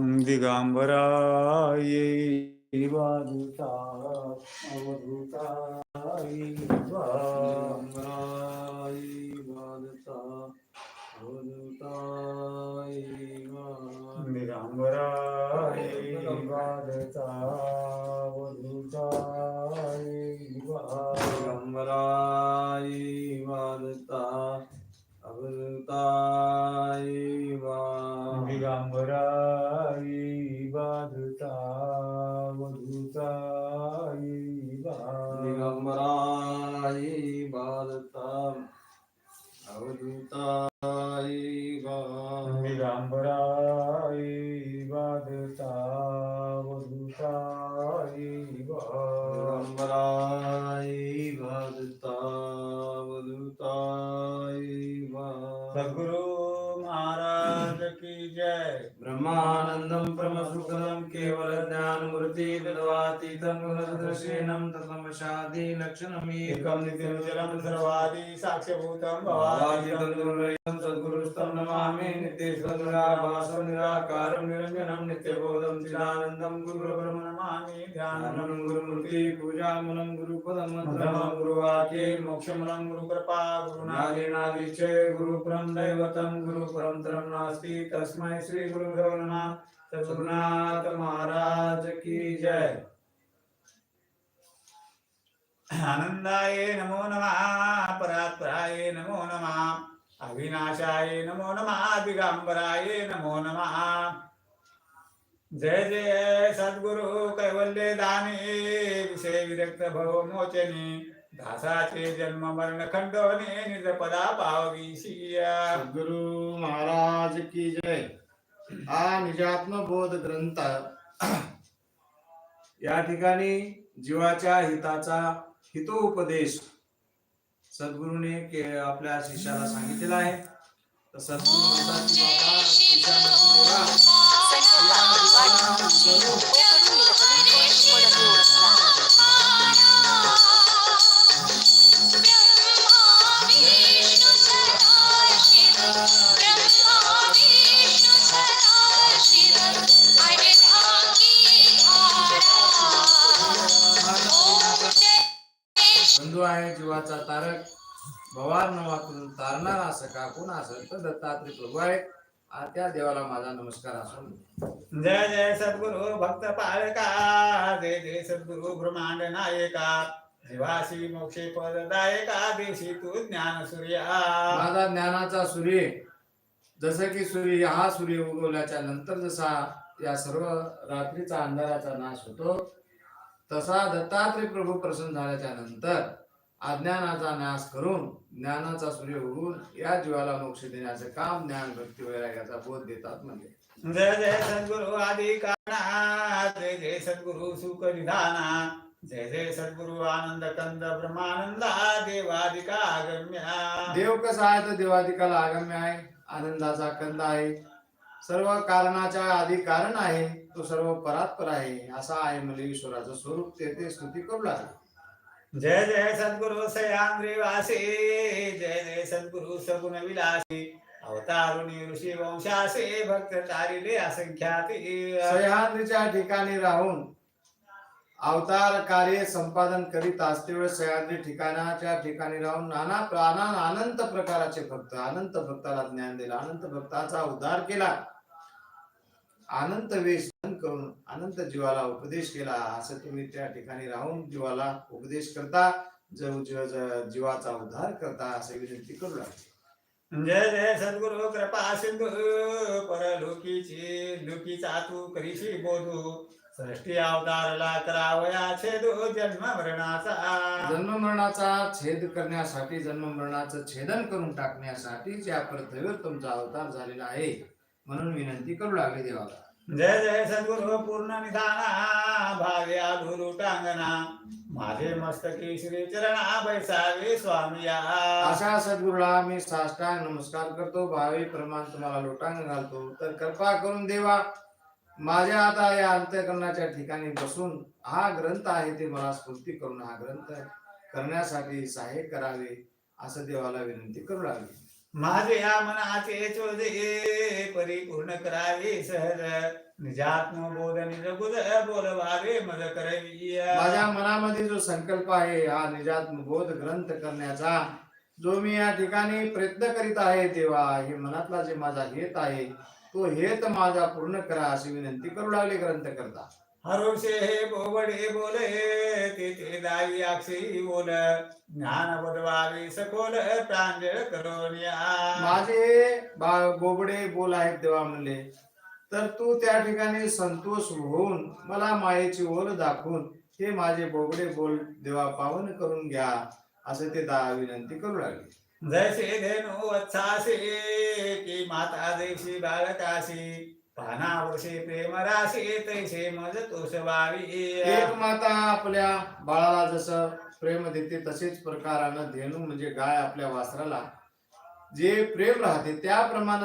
दिगंबरायै वादुता अवधूतायै वा दिगंबराय वादता अवधूताय वा. दिगंबरायै वादता अवधूतायै वा वादता अवधूतायै वा दिगंबराय वादता अवधूताय वा. दिगंबरायै वादता अवधूतायै वा दिगंबराय वादता अवधूताय वा. सद्गुरु महाराज ब्रह्मानन्दं परमसुखदं केवल ज्ञानमूर्ति तद्वातीतं गुणदर्शनं तत्त्वमशादि लक्षणमेकम् एकं नित्यनिचलं सर्वादि साक्ष्यभूतं भवादितं वादितं सद्गुरुस्तं नमामि। नित्यसद्गुणाभासं निराकारं निरञ्जनं नित्यबोधं चिदानन्दं गुरुब्रह्म नमामि। ध्यानं गुरुमूर्ति पूजामनं गुरुपदं मन्त्रमं गुरुवाक्ये मोक्षमनं गुरुकृपा गुरुनाथे नादिनादिचे गुरुपरं दैवतं गुरुपरं नास्ति। तस्मै श्री गुरुभ्यो नमः। सद्गुरुनाथ महाराज की जय। आनंदाय नमो नमः परात्पराय नमो नमः अविनाशाय नमो नमः दिगंबराय नमो नमः। जय जय सद्गुरु कैवल्य दानी विषय विरक्त भव मोचनी। दासाचे जन्म मरण खंडवणे निजपदा पावगीशिया गुरु महाराज की जय हा निजात्म बोध ग्रंथ या ठिकाणी जीवाच्या हिताचा हितोपदेश सद्गुरूने के- आपल्या शिष्याला सांगितलेला आहे तर सद्गुरु म्हणतात की बाबा बंधू आहे जीवाचा तारक भवार नवातून तारणारा असं का कोण असेल तर दत्तात्रय प्रभू आहे. आ, त्या देवाला माझा नमस्कार असो जय जय सद्गुरु भक्त पालका जय जय सद्गुरु ब्रह्मांड नायका जीवासी मोक्षे पददायका देशी तू ज्ञान सूर्या. माझा ज्ञानाचा सूर्य जसं की सूर्य हा सूर्य उगवल्याच्या नंतर जसा या सर्व रात्रीचा अंधाराचा नाश होतो तसा दत्तात्रय प्रभू प्रसन्न झाल्याच्यानंतर अज्ञानाचा नाश करून ज्ञानाचा सूर्य उगवून या जीवाला मोक्ष देण्याचं काम ज्ञान भक्ती वैराग्याचा बोध देतात म्हणजे जय जय सद्गुरु आदि कारणा जय जय सद्गुरु सुख निधाना जय जय सद्गुरु आनंद कंद ब्रह्मानंदा देवादिका गम्या देव कसा आहे तर देवाधिकाला आगम्य आहे आनंदाचा कंद आहे. सर्व कारणाच्या आधी कारण आहे तो सर्व परात्पर आहे असा आहे म्हणजे ईश्वराचं स्वरूप. ते ते स्तुती करू लागले. जय जय सद्गुरु सयांद्री वासी जय जय सद्गुरु सगुण विलासी अवतारुणी ऋषी वंशासे भक्त तारिले असंख्याती. सह्याद्रीच्या ठिकाणी राहून अवतार कार्य संपादन करीत असते वेळेस सह्याद्री ठिकाणाच्या ठिकाणी राहून नाना प्राणा अनंत प्रकाराचे भक्त अनंत भक्ताला ज्ञान दिला अनंत भक्ताचा उद्धार केला. अनंत वेश करून अनंत जीवाला उपदेश केला असं तुम्ही त्या ठिकाणी राहून जीवाला उपदेश करता जो जीव- ज- जीवाचा उद्धार करता असे विनंती करू लागले. जय जय सद्गुरु कृपा सिंधू परलोकीची लुकीचा तू करीशी बोधू. सृष्टी अवतारला करावया छेदू जन्म मरणाचा. जन्म मरणाचा छेद करण्यासाठी जन्म मरणाचं छेदन करून टाकण्यासाठी या पृथ्वीवर तुमचा अवतार झालेला आहे म्हणून विनंती करू लागले देवाला. जय जय सद्गुरु पूर्ण निधाना भावे आलू लुटांगणा माझे मस्तकी श्री चरणा बैसावे स्वामी अशा सद्गुरुला मी साष्टांग नमस्कार करतो. भावी प्रमाण तुम्हाला लोटांग घालतो. तर कृपा करून देवा माझ्या आता या अंत्यकरणाच्या ठिकाणी बसून हा ग्रंथ आहे ते मला स्फूर्ती करून हा ग्रंथ करण्यासाठी सहाय्य करावे असं देवाला विनंती करू लागली माझे या मनाचे चोदे परिपूर्ण करावे सहज. निजात्म बोध निज बुध बोलवावे मज करवी माझ्या मनामध्ये जो संकल्प आहे हा निजात्म बोध ग्रंथ करण्याचा जो मी या ठिकाणी प्रयत्न करीत आहे तेव्हा हे मनातला जे माझा हेत आहे तो हेत माझा पूर्ण करा अशी विनंती करू लागले ग्रंथ करता हरुषे हे बोबडे बोले ते ते दावी अक्षी बोल ज्ञान बदवावे सखोल प्रांजळ करोनिया माझे बोबडे बोल आहेत देवा म्हणले तर तू त्या ठिकाणी संतोष होऊन मला मायेची ओल दाखवून हे माझे बोबडे बोल देवा पावन करून घ्या असं ते दा विनंती करू लागले. जैसे धेनु वत्सासे की माता देशी बाळकाशी पानावरशी प्रेम राशी तैसे मज तोषवावी एक माता आपल्या बाळाला जसं प्रेम देते तसेच प्रकारानं धेनू म्हणजे गाय आपल्या वासराला. जे प्रेम राहते त्याप्रमाणे